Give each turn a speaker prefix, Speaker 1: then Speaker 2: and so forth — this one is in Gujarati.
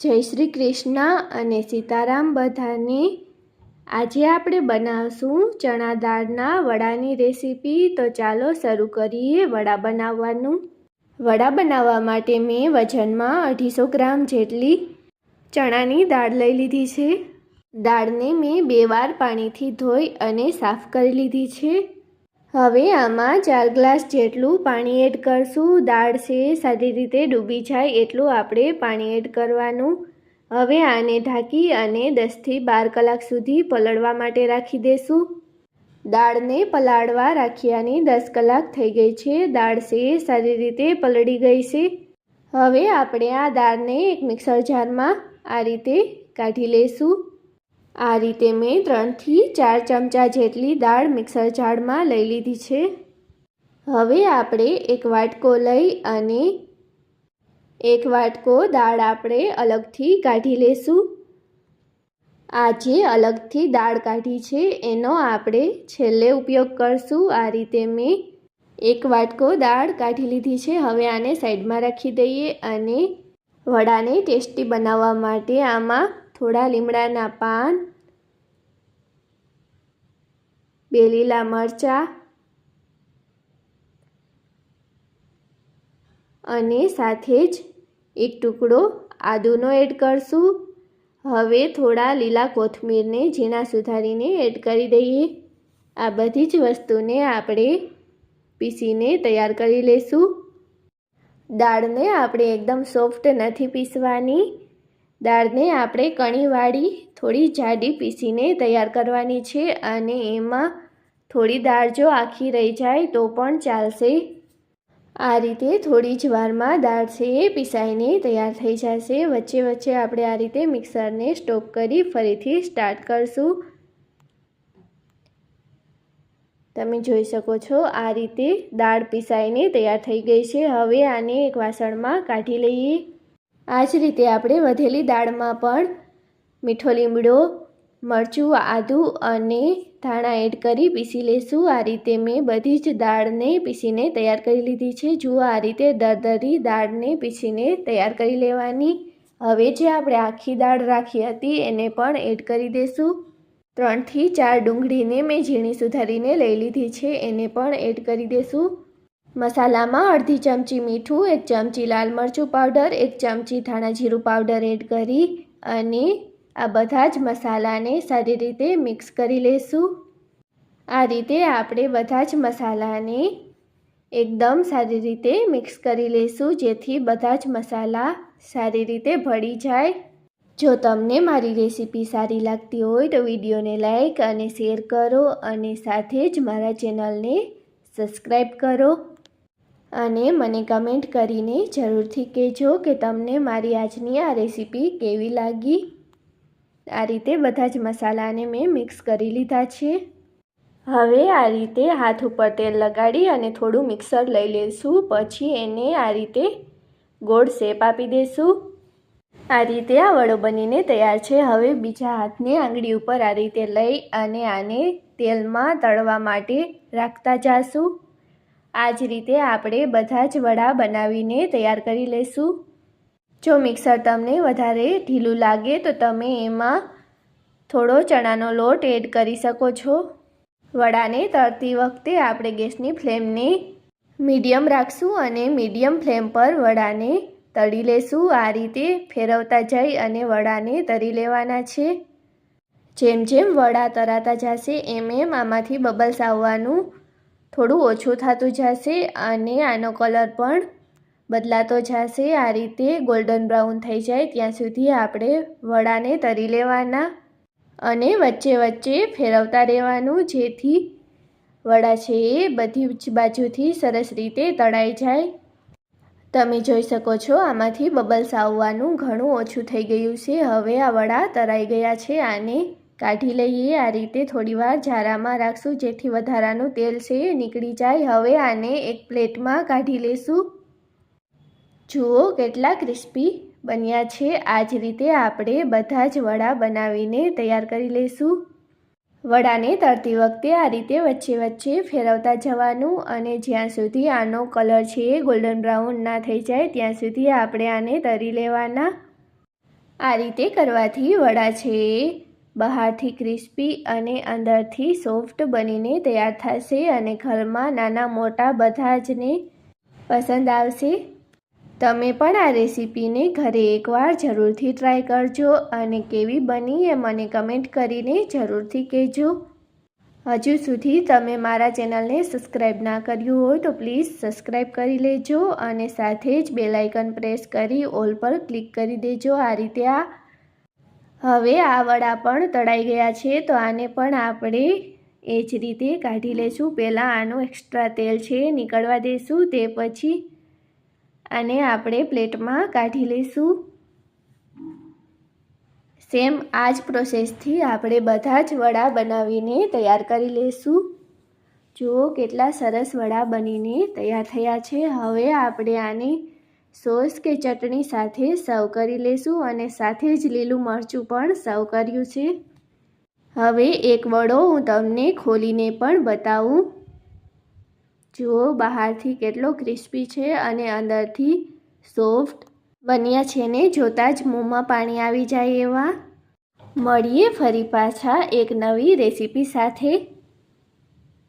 Speaker 1: જય શ્રી કૃષ્ણ અને સીતારામ બધાને. આજે આપણે બનાવશું ચણા દાળના વડાની રેસીપી. તો ચાલો શરૂ કરીએ વડા બનાવવાનું. વડા બનાવવા માટે મેં વજનમાં અઢીસો ગ્રામ જેટલી ચણાની દાળ લઈ લીધી છે. દાળને મેં બે વાર પાણીથી ધોઈ અને સાફ કરી લીધી છે. હવે આમાં ચાર ગ્લાસ જેટલું પાણી એડ કરશું. દાળ છે સારી રીતે ડૂબી જાય એટલું આપણે પાણી એડ કરવાનું. હવે આને ઢાંકી અને દસથી બાર કલાક સુધી પલળવા માટે રાખી દેશું. દાળને પલાળવા રાખ્યાની દસ કલાક થઈ ગઈ છે. દાળ છે સારી રીતે પલળી ગઈ છે. હવે આપણે આ દાળને એક મિક્સર જારમાં આ રીતે કાઢી લઈશું આ રીતે મેં ત્રણથી ચાર ચમચા જેટલી દાળ મિક્સર જારમાં લઈ લીધી છે. હવે આપણે એક વાટકો લઈ અને એક વાટકો દાળ આપણે અલગથી કાઢી લેશું. આ જે અલગથી દાળ કાઢી છે, એનો આપણે છેલ્લે ઉપયોગ કરશું. આ રીતે મેં એક વાટકો દાળ કાઢી લીધી છે. હવે આને સાઈડમાં રાખી દઈએ અને વડાને ટેસ્ટી બનાવવા માટે આમાં થોડા લીમડાના પાન, બે લીલા મરચાં અને સાથે જ એક ટુકડો આદુનો એડ કરશું. હવે થોડા લીલા કોથમીરને ઝીણા સુધારીને એડ કરી દઈએ. આ બધી જ વસ્તુને આપણે પીસીને તૈયાર કરી લઈશું દાળને આપણે એકદમ સોફ્ટ નથી પીસવાની. દાળને આપણે કણીવાળી થોડી જાડી પીસીને તૈયાર કરવાની છે અને એમાં થોડી દાળ જો આખી રહી જાય તો પણ ચાલશે. આ રીતે થોડી જ વારમાં દાળ છે એ પીસાઈને તૈયાર થઈ જશે. વચ્ચે વચ્ચે આપણે આ રીતે મિક્સરને સ્ટોપ કરી ફરીથી સ્ટાર્ટ કરશું. તમે જોઈ શકો છો આ રીતે દાળ પીસાઈને તૈયાર થઈ ગઈ છે. હવે આને એક વાસણમાં કાઢી લઈએ. આ જ રીતે આપણે વધેલી દાળમાં પણ મીઠો લીમડો, મરચું, આદું અને ધાણા એડ કરી પીસી લેશું. આ રીતે મેં બધી જ દાળને પીસીને તૈયાર કરી લીધી છે. જુઓ, આ રીતે દરદરી દાળને પીસીને તૈયાર કરી લેવાની. હવે જે આપણે આખી દાળ રાખી હતી, એને પણ એડ કરી દઈશું ત્રણથી ચાર ડુંગળીને મેં ઝીણી સુધારીને લઈ લીધી છે, એને પણ એડ કરી દઈશું મસાલામાં અડધી ચમચી મીઠું, એક ચમચી લાલ મરચું પાવડર, એક ચમચી ધાણા જીરું પાવડર એડ કરી અને આ બધા જ મસાલાને સારી રીતે મિક્સ કરી લઈશું આ રીતે આપણે બધા જ મસાલાને એકદમ સારી રીતે મિક્સ કરી લઈશું જેથી બધા જ મસાલા સારી રીતે ભળી જાય. જો તમને મારી રેસીપી સારી લાગતી હોય તો વિડીયોને લાઈક અને શેર કરો અને સાથે જ મારા ચેનલને સબસ્ક્રાઈબ કરો. અને મને કમેન્ટ કરીને જરૂરથી કહેજો કે તમને મારી આજની આ રેસીપી કેવી લાગી. આ રીતે બધા જ મસાલાને મેં મિક્સ કરી લીધા છે. હવે આ રીતે હાથ ઉપર તેલ લગાડી અને થોડું મિક્સર લઈ લઈશું, પછી એને આ રીતે ગોળ શેપ આપી દઈશું આ રીતે આ વડો બનીને તૈયાર છે. હવે બીજા હાથને આંગળી ઉપર આ રીતે લઈ અને આને તેલમાં તળવા માટે રાખતા જાશું. આ જ રીતે આપણે બધા જ વડા બનાવીને તૈયાર કરી લઈશું જો મિક્સર તમને વધારે ઢીલું લાગે તો તમે એમાં થોડો ચણાનો લોટ એડ કરી શકો છો. વડાને તળતી વખતે આપણે ગેસની ફ્લેમને મીડિયમ રાખશું અને મીડિયમ ફ્લેમ પર વડાને તળી લેશું. આ રીતે ફેરવતા જઈ અને વડાને તળી લેવાના છે. જેમ જેમ વડા તરાતા જશે, એમ એમ આમાંથી બબલ્સ આવવાનું થોડું ઓછું થતું જશે અને આનો કલર પણ બદલાતો જશે. આ રીતે ગોલ્ડન બ્રાઉન થઈ જાય ત્યાં સુધી આપણે વડાને તરી લેવાના અને વચ્ચે વચ્ચે ફેરવતા રહેવાનું. જેથી વડા છે એ બધી બાજુથી સરસ રીતે તળાઈ જાય. તમે જોઈ શકો છો આમાંથી બબલ્સ આવવાનું ઘણું ઓછું થઈ ગયું છે. હવે આ વડા તરાઈ ગયા છે આને કાઢી લઈએ, આ રીતે થોડીવાર ઝારામાં રાખશું, જેથી વધારાનું તેલ છે નીકળી જાય. હવે આને એક પ્લેટમાં કાઢી લેશું. જુઓ કેટલા ક્રિસ્પી બન્યા છે. આ જ રીતે આપણે બધા જ વડા બનાવીને તૈયાર કરી લઈશું વડાને તળતી વખતે આ રીતે વચ્ચે વચ્ચે ફેરવતા જવાનું અને જ્યાં સુધી આનો કલર છે એ ગોલ્ડન બ્રાઉન ના થઈ જાય, ત્યાં સુધી આપણે આને તરી લેવાના. આ રીતે કરવાથી વડા છે એ બહારથી ક્રિસ્પી અને અંદરથી સોફ્ટ બનીને તૈયાર થશે અને ઘરમાં નાના મોટા બધા જને પસંદ આવશે. તમે પણ આ રેસીપીને ઘરે એકવાર જરૂરથી ટ્રાય કરજો અને કેવી બની એ મને કમેન્ટ કરીને જરૂરથી કહેજો. હજુ સુધી તમે મારા ચેનલને સબસ્ક્રાઈબ ના કર્યું હોય તો પ્લીઝ સબસ્ક્રાઈબ કરી લેજો અને સાથે જ બેલાઇકન પ્રેસ કરી ઓલ પર ક્લિક કરી દેજો. આ રીતે આ હવે આ વડા પણ તળાઈ ગયા છે, તો આને પણ આપણે એ જ રીતે કાઢી લઈશું પહેલાં આનું એક્સ્ટ્રા તેલ છે નીકળવા દઈશું તે પછી આને આપણે પ્લેટમાં કાઢી લઈશું સેમ આ જ પ્રોસેસથી આપણે બધા જ વડા બનાવીને તૈયાર કરી લઈશું જુઓ કેટલા સરસ વડા બનીને તૈયાર થયા છે. હવે આપણે આને સોસ કે ચટણી સાથે સર્વ કરી લઈશું અને સાથે જ લીલું મરચું પણ સર્વ કર્યું છે. હવે એક વડો હું તમને ખોલીને પણ બતાવું. જુઓ, બહારથી કેટલો ક્રિસ્પી છે અને અંદરથી સોફ્ટ બન્યા છે ને જોતાં જ મોંમાં પાણી આવી જાય એવા. મળીએ ફરી પાછા એક નવી રેસીપી સાથે.